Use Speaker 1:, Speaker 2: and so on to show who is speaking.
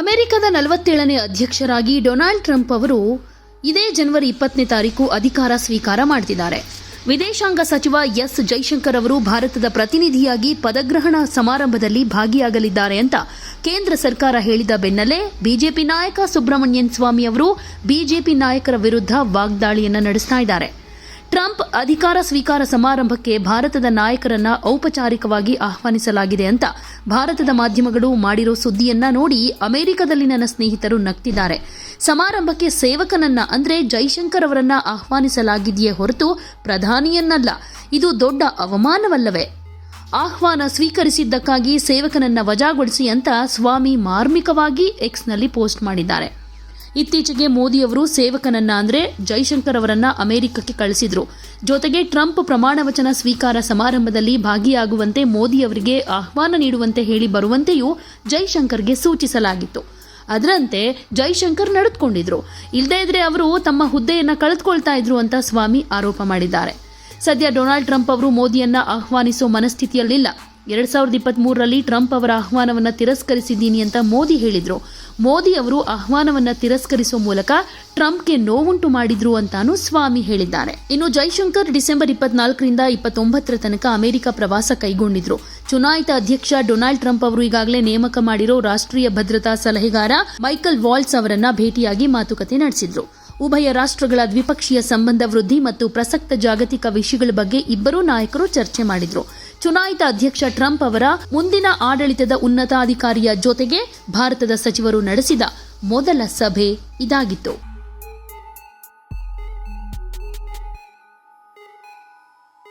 Speaker 1: ಅಮೆರಿಕದ ನಲವತ್ತೇಳನೇ ಅಧ್ಯಕ್ಷರಾಗಿ Donald Trump ಅವರು ಇದೇ ಜನವರಿ ಇಪ್ಪತ್ತನೇ ತಾರೀಕು ಅಧಿಕಾರ ಸ್ವೀಕಾರ ಮಾಡ್ತಿದ್ದಾರೆ. ವಿದೇಶಾಂಗ ಸಚಿವ ಎಸ್ ಜೈಶಂಕರ್ ಅವರು ಭಾರತದ ಪ್ರತಿನಿಧಿಯಾಗಿ ಪದಗ್ರಹಣ ಸಮಾರಂಭದಲ್ಲಿ ಭಾಗಿಯಾಗಲಿದ್ದಾರೆ ಅಂತ ಕೇಂದ್ರ ಸರ್ಕಾರ ಹೇಳಿದ ಬೆನ್ನಲ್ಲೇ ಬಿಜೆಪಿ ನಾಯಕ ಸುಬ್ರಹ್ಮಣ್ಯನ್ ಸ್ವಾಮಿ ಅವರು ಬಿಜೆಪಿ ನಾಯಕರ ವಿರುದ್ಧ ವಾಗ್ದಾಳಿಯನ್ನು ನಡೆಸ್ತಾ ಇದ್ದಾರೆ. ಟ್ರಂಪ್ ಅಧಿಕಾರ ಸ್ವೀಕಾರ ಸಮಾರಂಭಕ್ಕೆ ಭಾರತದ ನಾಯಕರನ್ನ ಔಪಚಾರಿಕವಾಗಿ ಆಹ್ವಾನಿಸಲಾಗಿದೆ ಅಂತ ಭಾರತದ ಮಾಧ್ಯಮಗಳು ಮಾಡಿರೋ ಸುದ್ದಿಯನ್ನ ನೋಡಿ ಅಮೆರಿಕದಲ್ಲಿ ನನ್ನ ಸ್ನೇಹಿತರು ನಗ್ತಿದ್ದಾರೆ. ಸಮಾರಂಭಕ್ಕೆ ಸೇವಕನನ್ನ ಅಂದ್ರೆ ಜೈಶಂಕರ್ ಅವರನ್ನ ಆಹ್ವಾನಿಸಲಾಗಿದೆಯೇ ಹೊರತು ಪ್ರಧಾನಿಯನ್ನಲ್ಲ, ಇದು ದೊಡ್ಡ ಅವಮಾನವಲ್ಲವೇ? ಆಹ್ವಾನ ಸ್ವೀಕರಿಸಿದ್ದಕ್ಕಾಗಿ ಸೇವಕನನ್ನ ವಜಾಗೊಳಿಸಿ ಅಂತ ಸ್ವಾಮಿ ಮಾರ್ಮಿಕವಾಗಿ ಎಕ್ಸ್ನಲ್ಲಿ ಪೋಸ್ಟ್ ಮಾಡಿದ್ದಾರೆ. ಇತ್ತೀಚೆಗೆ ಮೋದಿಯವರು ಸೇವಕನನ್ನ ಅಂದ್ರೆ ಜೈಶಂಕರ್ ಅವರನ್ನ ಅಮೆರಿಕಕ್ಕೆ ಕಳಿಸಿದ್ರು. ಜೊತೆಗೆ ಟ್ರಂಪ್ ಪ್ರಮಾಣ ವಚನ ಸ್ವೀಕಾರ ಸಮಾರಂಭದಲ್ಲಿ ಭಾಗಿಯಾಗುವಂತೆ ಮೋದಿ ಅವರಿಗೆ ಆಹ್ವಾನ ನೀಡುವಂತೆ ಹೇಳಿ ಬರುವಂತೆಯೂ ಜೈಶಂಕರ್ಗೆ ಸೂಚಿಸಲಾಗಿತ್ತು. ಅದರಂತೆ ಜೈಶಂಕರ್ ನಡೆದುಕೊಂಡಿದ್ರು. ಇಲ್ಲದೇ ಇದ್ರೆ ಅವರು ತಮ್ಮ ಹುದ್ದೆಯನ್ನ ಕಳೆದುಕೊಳ್ತಾ ಇದ್ರು ಅಂತ ಸ್ವಾಮಿ ಆರೋಪ ಮಾಡಿದ್ದಾರೆ. ಸದ್ಯ ಡೊನಾಲ್ಡ್ ಟ್ರಂಪ್ ಅವರು ಮೋದಿಯನ್ನ ಆಹ್ವಾನಿಸೋ ಮನಸ್ಥಿತಿಯಲ್ಲಿಲ್ಲ. ಎರಡ್ ಸಾವಿರದ ಇಪ್ಪತ್ತ್ಮೂರರಲ್ಲಿ ಟ್ರಂಪ್ ಅವರ ಆಹ್ವಾನವನ್ನು ತಿರಸ್ಕರಿಸಿದ್ದೀನಿ ಅಂತ ಮೋದಿ ಹೇಳಿದರು. ಮೋದಿ ಅವರು ಆಹ್ವಾನವನ್ನು ತಿರಸ್ಕರಿಸುವ ಮೂಲಕ ಟ್ರಂಪ್ಗೆ ನೋವುಂಟು ಮಾಡಿದ್ರು ಅಂತಾನೂ ಸ್ವಾಮಿ ಹೇಳಿದ್ದಾರೆ. ಇನ್ನು ಜೈಶಂಕರ್ ಡಿಸೆಂಬರ್ ಇಪ್ಪತ್ನಾಲ್ಕರಿಂದ ಇಪ್ಪತ್ತೊಂಬತ್ತರ ತನಕ ಅಮೆರಿಕ ಪ್ರವಾಸ ಕೈಗೊಂಡಿದ್ರು. ಚುನಾಯಿತ ಅಧ್ಯಕ್ಷ ಡೊನಾಲ್ಡ್ ಟ್ರಂಪ್ ಅವರು ಈಗಾಗಲೇ ನೇಮಕ ಮಾಡಿರೋ ರಾಷ್ಟ್ರೀಯ ಭದ್ರತಾ ಸಲಹೆಗಾರ ಮೈಕಲ್ ವಾಲ್ಸ್ ಅವರನ್ನ ಭೇಟಿಯಾಗಿ ಮಾತುಕತೆ ನಡೆಸಿದ್ರು. ಉಭಯ ರಾಷ್ಟ್ರಗಳ ದ್ವಿಪಕ್ಷೀಯ ಸಂಬಂಧ ವೃದ್ಧಿ ಮತ್ತು ಪ್ರಸಕ್ತ ಜಾಗತಿಕ ವಿಷಯಗಳ ಬಗ್ಗೆ ಇಬ್ಬರೂ ನಾಯಕರು ಚರ್ಚೆ ಮಾಡಿದ್ರು. ಚುನಾಯಿತ ಅಧ್ಯಕ್ಷ ಟ್ರಂಪ್ ಅವರ ಮುಂದಿನ ಆಡಳಿತದ ಉನ್ನತಾಧಿಕಾರಿಯ ಜೊತೆಗೆ ಭಾರತದ ಸಚಿವರು ನಡೆಸಿದ ಮೊದಲ ಸಭೆ ಇದಾಗಿತ್ತು.